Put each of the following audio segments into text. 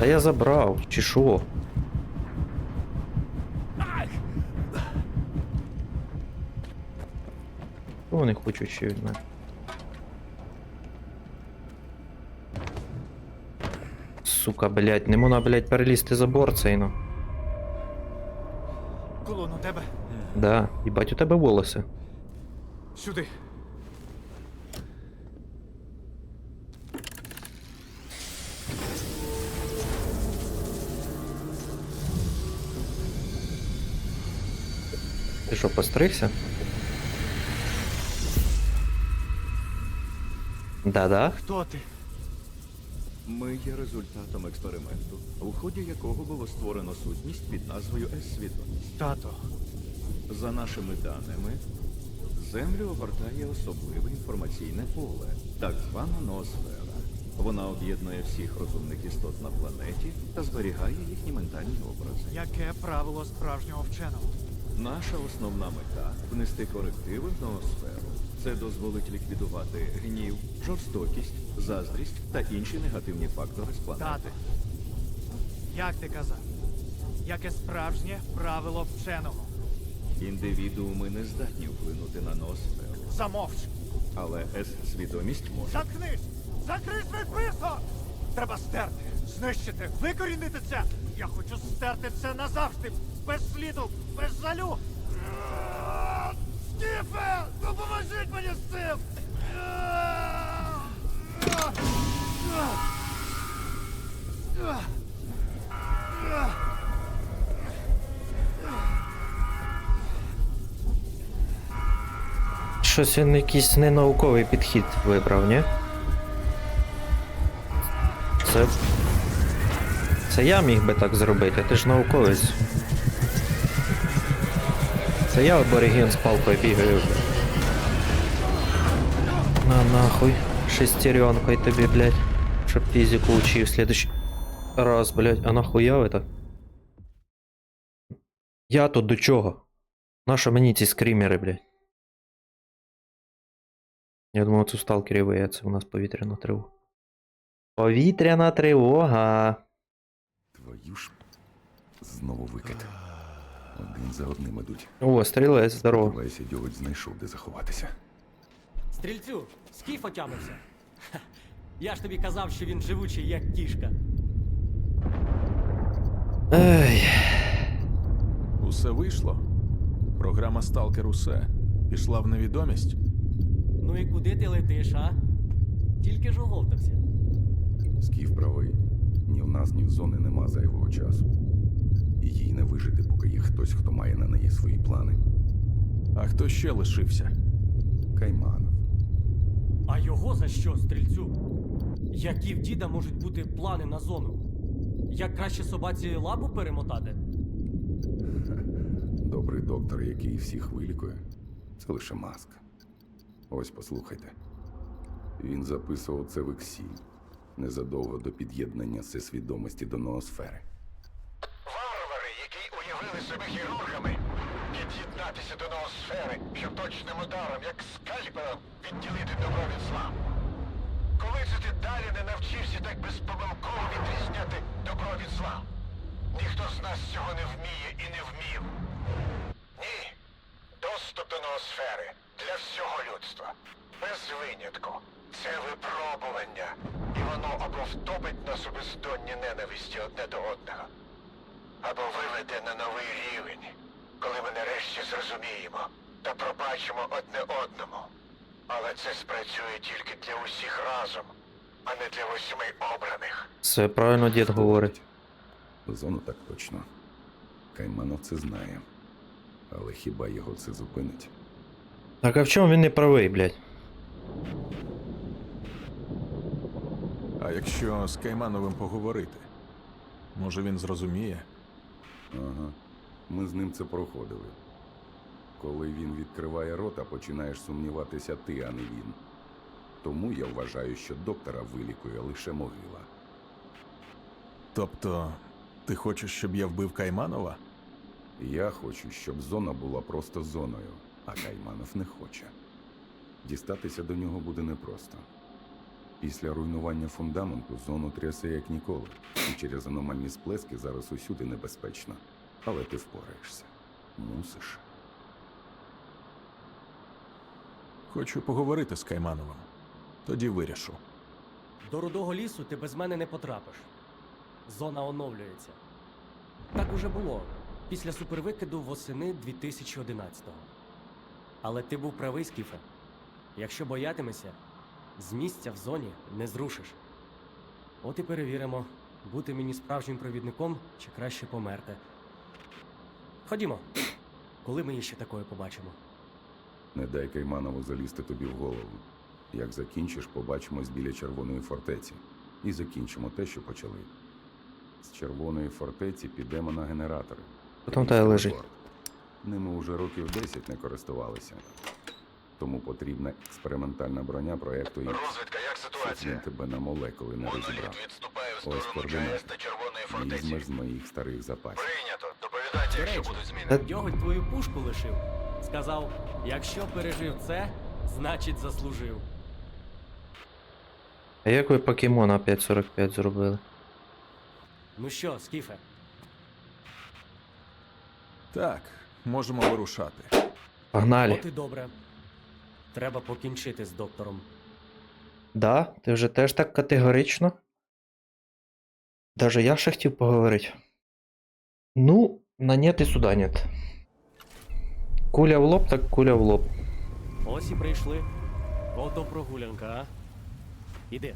Та я забрав, чи що? Що вони хочуть ще від мене? Сука, блядь, не можна, блядь, перелізти забор цей, ну. Колон у тебе. Да, їбать, у тебе волоси. Сюди. Ти що, постригся? Да-да? Хто ти? Ми є результатом експерименту, у ході якого було створено сутність під назвою С-свідомість. Тато. За нашими даними, Землю обертає особливе інформаційне поле, так звана ноосфера. Вона об'єднує всіх розумних істот на планеті та зберігає їхні ментальні образи. Яке правило справжнього вченого? Наша основна мета внести корективи в ноосферу. Це дозволить ліквідувати гнів, жорстокість, заздрість та інші негативні фактори з планети. Тати. Як ти казав? Яке справжнє правило вченого? Індивідууми не здатні вплинути на ноосферу, Замовч! але С-свідомість може. Заткнись! Закрий свій писок! Треба стерти, знищити, викорінити це! Я хочу стерти це назавжди! Без сліду, без жалю! Стіфе! Допоможіть мені з цим! Щось він якийсь ненауковий підхід вибрав, ні? Це. Це я міг би так зробити, ти ж науковець. Це я абориген з палкою бігаю. На нахуй. Шестеренкой тобі, блядь. Щоб фізику учив следующий раз, блядь. А нахуя ви так? Я тут до чого? Нащо мені ці скрімери, блядь? Я думав, це в сталкері виявиться, у нас повітряна тривога. Повітряна тривога. Твою ж знову викид. Один за одним ідуть. О, стрілець, здорово. Сподіваюся, дьоготь знайшов, де заховатися. Стрільцю, скіф отямився. Я ж тобі казав, що він живучий, як кішка. Ей. Усе вийшло. Програма Сталкер усе. Пішла в невідомість. Ну і куди ти летиш, а? Тільки ж оговтався. Скіф правий. Ні в нас, ні в зони нема зайвого часу. І їй не вижити, поки є хтось, хто має на неї свої плани. А хто ще лишився? Кайманов. А його за що, стрільцю? Які в діда можуть бути плани на зону? Як краще собаці лапу перемотати? Добрий доктор, який всіх вилікує. Це лише маска. Ось послухайте. Він записував це в Ексі незадовго до під'єднання всесвідомості до ноосфери. Варвари, які уявили себе хірургами, під'єднатися до ноосфери, щоб точним ударом, як скальпелем, відділити добро від зла. Коли це ти далі не навчився так безпомилково відрізняти добро від зла? Ніхто з нас цього не вміє і не вмів. Ні. Доступ до ноосфери для всього людства. Без винятку. Це випробування. І воно або втопить нас у бездонні ненависті одне до одного, або виведе на новий рівень, коли ми нарешті зрозуміємо та пробачимо одне одному. Але це спрацює тільки для усіх разом, а не для восьми обраних. Все правильно дід говорить. Зону так точно. Кайманов це знає. Але хіба його це зупинить? Так а в чому він не правий, блядь? А якщо з Каймановим поговорити? Може він зрозуміє? Ага. Ми з ним це проходили. Коли він відкриває рота, починаєш сумніватися ти, а не він. Тому я вважаю, що доктора вилікує лише могила. Тобто, ти хочеш, щоб я вбив Кайманова? Я хочу, щоб зона була просто зоною, а Кайманов не хоче. Дістатися до нього буде непросто. Після руйнування фундаменту зону трясе як ніколи, і через аномальні сплески зараз усюди небезпечно. Але ти впораєшся. Мусиш. Хочу поговорити з Каймановим. Тоді вирішу. До рудого лісу ти без мене не потрапиш. Зона оновлюється. Так уже було після супервикиду восени 2011-го. Але ти був правий, Скіфе. Якщо боятимешся, з місця в зоні не зрушиш. От і перевіримо, бути мені справжнім провідником чи краще померти. Ходімо. Коли ми її ще такою побачимо? Не дай Кайманову залізти тобі в голову. Як закінчиш, побачимось біля червоної фортеці. І закінчимо те, що почали. З червоної фортеці підемо на генератори. Потім тебе лежить. Ними уже років 10 не користувалися. Тому потрібна експериментальна броня проекту Ікс. Розвідка, як ситуація? він тебе на молекули не розібрав. Відступає в Ось сторону. ЧАЕС та Червоної фортеці. Візьмеш з моїх старих запасів. Прийнято. Доповідайте, якщо будуть зміни. Дьоготь твою пушку лишив. Сказав, якщо пережив це, значить заслужив. А як ви покемона 5.45 зробили? Ну що, Скіфе, Так, можемо вирушати. Погнали. от і добре. Треба покінчити з доктором. Да? Ти вже теж так категорично? Даже я ще хотів поговорити. Ну, на нет і сюда нет. Куля в лоб, так куля в лоб. Ось і прийшли. Ото прогулянка, а? Іди.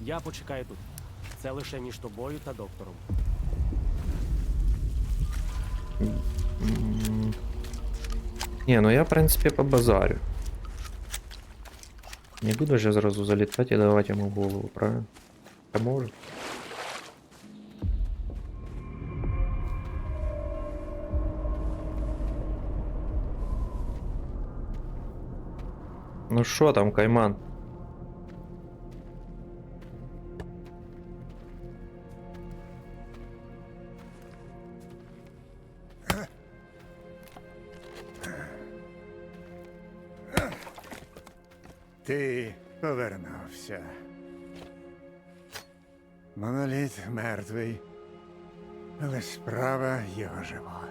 Я почекаю тут. Це лише між тобою та доктором. Не, ну я, в принципі, по базарю. Не буду же зразу залітати і давати йому в голову, правильно? Та можу. Ну що там, Кайман? Ти повернувся. Моноліт мертвий, але справа його жива.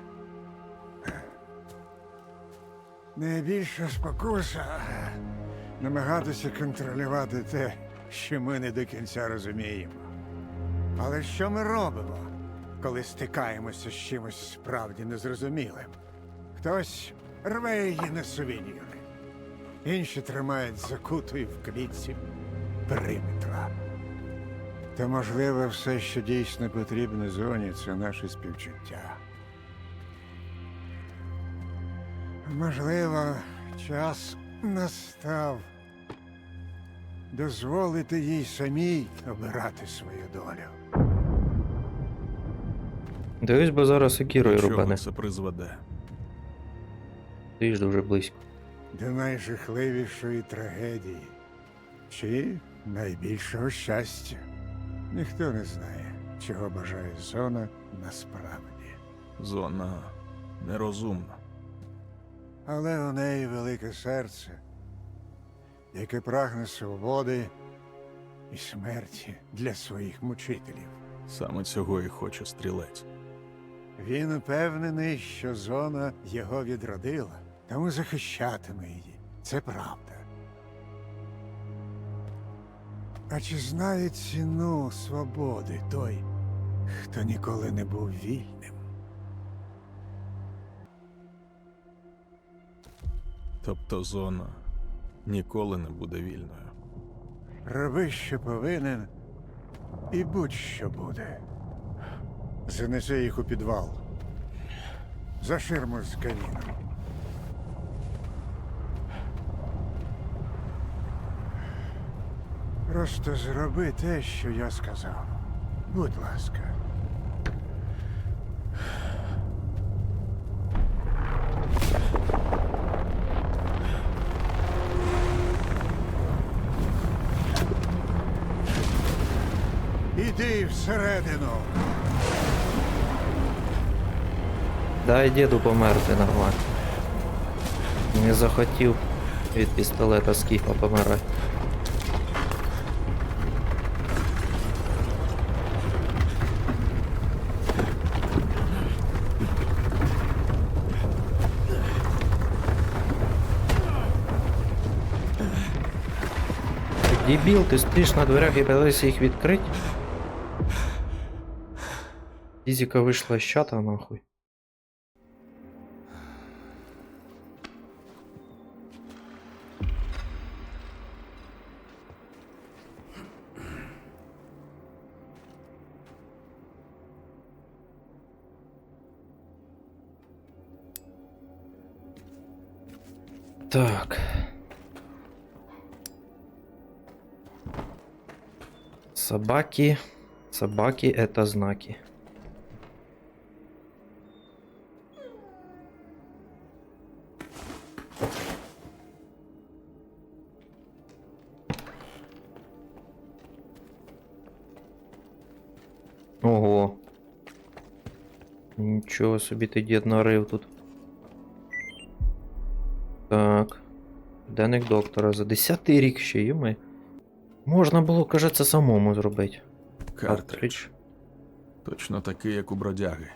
Найбільша спокуса намагатися контролювати те, що ми не до кінця розуміємо. Але що ми робимо, коли стикаємося з чимось справді незрозумілим? Хтось рве її на сувеніри. Інші тримають закутою в клітці периметра. Та, можливо, все, що дійсно потрібно зоні, це наше співчуття. Можливо, час настав дозволити їй самій обирати свою долю. Дивись, бо зараз До чого рубане. це призведе? Ти ж дуже близько. До найжахливішої трагедії чи найбільшого щастя. Ніхто не знає, чого бажає зона насправді. Зона нерозумна. Але у неї велике серце, яке прагне свободи і смерті для своїх мучителів. Саме цього і хоче стрілець. Він упевнений, що зона його відродила, тому захищатиме її. Це правда. А чи знає ціну свободи той, хто ніколи не був вільним? Тобто зона ніколи не буде вільною. Роби, що повинен, і будь-що буде. Занеси їх у підвал. За ширму з каміном. Просто зроби те, що я сказав. Будь ласка. Іди всередину. Дай діду померти нормально. Не захотів від пістолета скіфа помирати. Дебіл, ти стоїш на дверях і пытаешься їх відкрити? Фізика вийшла з чата нахуй. Так. Собаки. Собаки это знаки. Ого. Нічого собі ти дід нарив тут. Так. Денник доктора за 10 рік ще, йоми. Можна було, кажеться, самому зробити. Картридж. Точно такий, як у бродяги.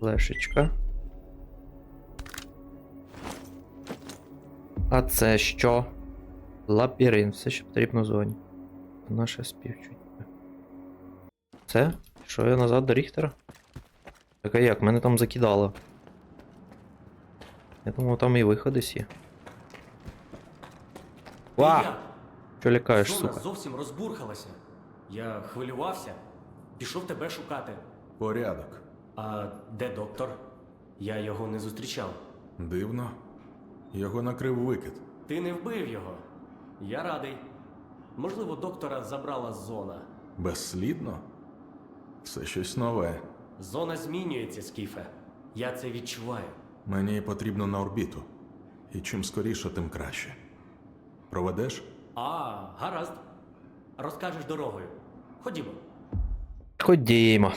Флешечка. А це що? Лабіринт, все, що потрібно зоні. Наше співчуття. Це? Що я назад до Ріхтера? Так а як? Мене там закидало. Я думав, там і виход десь є. Ва! Що лякаєш, Зона сука? зовсім розбурхалася. Я хвилювався, пішов тебе шукати. Порядок. А де доктор? Я його не зустрічав. Дивно. Його накрив викид. Ти не вбив його. Я радий. Можливо, доктора забрала зона. Безслідно? Це щось нове. Зона змінюється, Скіфе. Я це відчуваю. Мені потрібно на орбіту. І чим скоріше, тим краще. Проведеш? А, гаразд. Розкажеш дорогою. Ходімо. Ходімо.